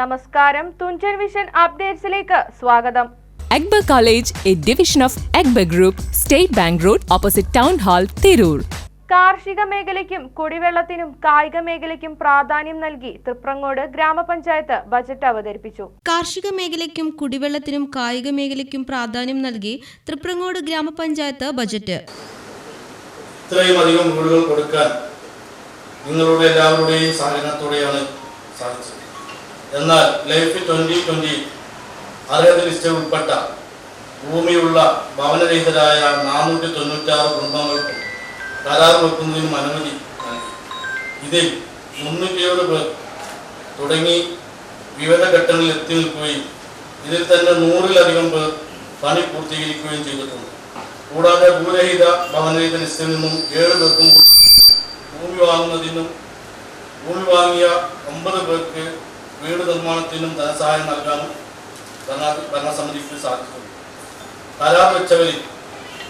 നമസ്കാരം. തുഞ്ചൻ വിഷൻ അപ്ഡേറ്റ്സിലേക്ക് സ്വാഗതം. Akbar college A division of Akbar group State Bank road opposite town hall Tirur. കാർഷിക മേഖലയ്ക്കും കുടിവെള്ളത്തിനും കായിക മേഖലയ്ക്കും പ്രാധാന്യം നൽകി തൃപ്രങ്ങോട് ഗ്രാമപഞ്ചായത്ത് ബജറ്റ് അവതരിപ്പിച്ചു. കാർഷിക മേഖലയ്ക്കും കുടിവെള്ളത്തിനും കായിക മേഖലയ്ക്കും പ്രാധാന്യം നൽകി തൃപ്രങ്ങോട് ഗ്രാമപഞ്ചായത്ത് ബജറ്റ്. ഇത്രയും അധികം വീടുകൾ കൊടുക്കാൻ നിങ്ങളുടെ എല്ലാവരുടെയും സഹകരണത്തോടെയാണ് സാധിച്ചത്. എന്നാൽ ലൈഫ് ട്വന്റി ട്വന്റി അർഹത ലിസ്റ്റിൽ ഉൾപ്പെട്ട ഭൂമിയുള്ള ഭവനരഹിതരായ നാനൂറ്റി തൊണ്ണൂറ്റാറ് കുടുംബങ്ങൾക്ക് കരാർ വെക്കുന്നതിനും അനുമതി നൽകി. ഇതിൽ മുന്നൂറ്റിയേഴ് പേർ തുടങ്ങി വിവിധ ഘട്ടങ്ങളിൽ എത്തി നിൽക്കുകയും ഇതിൽ തന്നെ നൂറിലധികം പേർ പണി പൂർത്തീകരിക്കുകയും ചെയ്തിട്ടുണ്ട്. കൂടാതെ ഭൂരഹിത ഭവനരഹിത ലിസ്റ്റിൽ നിന്നും ഏഴ് പേർക്കും ഭൂമി വാങ്ങുന്നതിനും ഭൂമി വാങ്ങിയ ഒമ്പത് പേർക്ക് വീട് നിർമ്മാണത്തിനും ധനസഹായം നൽകാനും ഭരണ ഭരണസമിതിക്ക് സാധിക്കും. കരാർ വെച്ചവരിൽ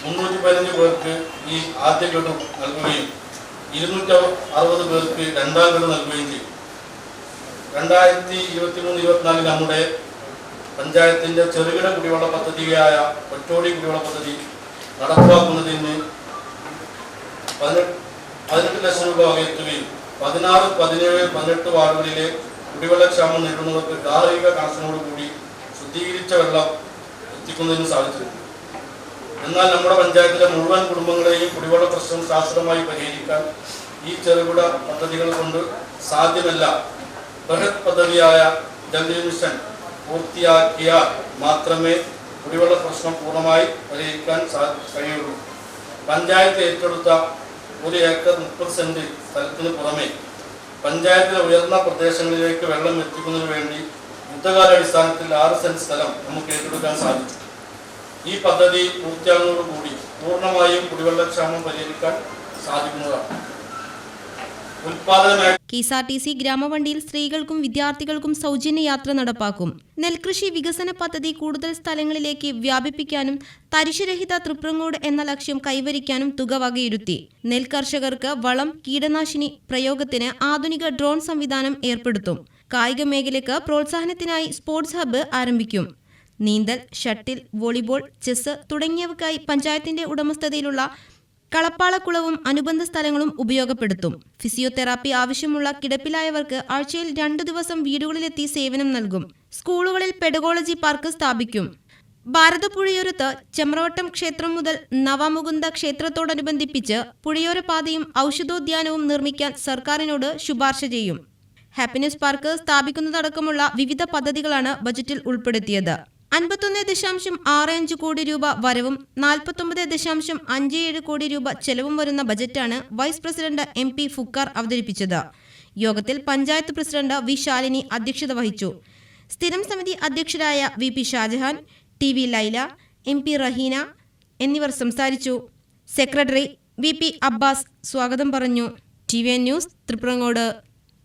മുന്നൂറ്റി പതിനഞ്ച് പേർക്ക് ഈ ആദ്യ ഗഡു നൽകുകയും ഇരുന്നൂറ്റി അറുപത് പേർക്ക് രണ്ടാം ഗഡു നൽകുകയും ചെയ്യും. രണ്ടായിരത്തി ഇരുപത്തി മൂന്ന് ഇരുപത്തിനാലിൽ നമ്മുടെ പഞ്ചായത്തിന്റെ ചെറുകിട കുടിവെള്ള പദ്ധതിയായ ഒറ്റോടി കുടിവെള്ള പദ്ധതി നടപ്പാക്കുന്നതിന് പതിനെട്ട് പതിനെട്ട് ലക്ഷം രൂപ വകയെത്തുകയും പതിനാറ് പതിനേഴ് പതിനെട്ട് വാർഡുകളിലെ കുടിവെള്ളക്ഷാമം നേരിടുന്നവർക്ക് ഗാർഹിക കണക്ഷനോടുകൂടി ശുദ്ധീകരിച്ച വെള്ളം എത്തിക്കുന്നതിന് സാധിച്ചിട്ടുണ്ട് എന്നാൽ നമ്മുടെ പഞ്ചായത്തിലെ മുഴുവൻ കുടുംബങ്ങളെയും കുടിവെള്ള പ്രശ്നം ശാസ്ത്രമായി പരിഹരിക്കാൻ ഈ ചെറുകിട പദ്ധതികൾ കൊണ്ട് സാധ്യമല്ല. ബൃഹത് പദ്ധതിയായ ജൽജീവൻ മിഷൻ പൂർത്തിയാക്കിയാൽ മാത്രമേ കുടിവെള്ള പ്രശ്നം പൂർണമായി പരിഹരിക്കാൻ കഴിയുള്ളൂ. പഞ്ചായത്ത് ഏറ്റെടുത്ത ഒരു ഏക്കർ മുപ്പത് സെന്റ് സ്ഥലത്തിന് പുറമെ പഞ്ചായത്തിലെ ഉയർന്ന പ്രദേശങ്ങളിലേക്ക് വെള്ളം എത്തിക്കുന്നതിന് വേണ്ടി യുദ്ധകാലാടിസ്ഥാനത്തിൽ ആറ് സെന്റ് സ്ഥലം നമുക്ക് ഏറ്റെടുക്കാൻ സാധിച്ചു. ഈ പദ്ധതി പൂർത്തിയാകുന്നതോടുകൂടി പൂർണമായും കുടിവെള്ളക്ഷാമം പരിഹരിക്കാൻ സാധിക്കുന്നതാണ്. K S R T C ഗ്രാമവണ്ടിയിൽ സ്ത്രീകൾക്കും വിദ്യാർത്ഥികൾക്കും സൗജന്യ യാത്ര നടപ്പാക്കും. നെൽകൃഷി വികസന പദ്ധതി കൂടുതൽ സ്ഥലങ്ങളിലേക്ക് വ്യാപിപ്പിക്കാനും തരിശുരഹിത തൃപ്രങ്ങോട് എന്ന ലക്ഷ്യം കൈവരിക്കാനും തുക വകയിരുത്തി. നെൽ കർഷകർക്ക് വളം കീടനാശിനി പ്രയോഗത്തിന് ആധുനിക ഡ്രോൺ സംവിധാനം ഏർപ്പെടുത്തും. കായിക മേഖലയ്ക്ക് പ്രോത്സാഹനത്തിനായി സ്പോർട്സ് ഹബ്ബ് ആരംഭിക്കും. നീന്തൽ ഷട്ടിൽ വോളിബോൾ ചെസ് തുടങ്ങിയവയ്ക്കായി പഞ്ചായത്തിന്റെ ഉടമസ്ഥതയിലുള്ള കളപ്പാളക്കുളവും അനുബന്ധ സ്ഥലങ്ങളും ഉപയോഗപ്പെടുത്തും. ഫിസിയോതെറാപ്പി ആവശ്യമുള്ള കിടപ്പിലായവർക്ക് ആഴ്ചയിൽ രണ്ടു ദിവസം വീടുകളിലെത്തി സേവനം നൽകും. സ്കൂളുകളിൽ പെഡഗോളജി പാർക്ക് സ്ഥാപിക്കും. ഭാരതപ്പുഴയോരത്ത് ചെമ്രവട്ടം ക്ഷേത്രം മുതൽ നവമുകുന്ദ ക്ഷേത്രത്തോടനുബന്ധിപ്പിച്ച് പുഴയോര പാതയും ഔഷധോദ്യാനവും നിർമ്മിക്കാൻ സർക്കാരിനോട് ശുപാർശ ചെയ്യും. ഹാപ്പിനെസ് പാർക്ക് സ്ഥാപിക്കുന്നതടക്കമുള്ള വിവിധ പദ്ധതികളാണ് ബജറ്റിൽ ഉൾപ്പെടുത്തിയത്. അൻപത്തൊന്ന് ദശാംശം ആറ് അഞ്ച് കോടി രൂപ വരവും നാൽപ്പത്തൊമ്പത് ദശാംശം അഞ്ച് ഏഴ് കോടി രൂപ ചെലവും വരുന്ന ബജറ്റാണ് vice president M P Fukkar അവതരിപ്പിച്ചത്. യോഗത്തിൽ പഞ്ചായത്ത് പ്രസിഡന്റ് വി ശാലിനി അധ്യക്ഷത വഹിച്ചു. സ്ഥിരം സമിതി അധ്യക്ഷരായ V P Shajahan T V Laila M P Raheena എന്നിവർ സംസാരിച്ചു. സെക്രട്ടറി വി പി അബ്ബാസ് സ്വാഗതം പറഞ്ഞു. T V news Triprangode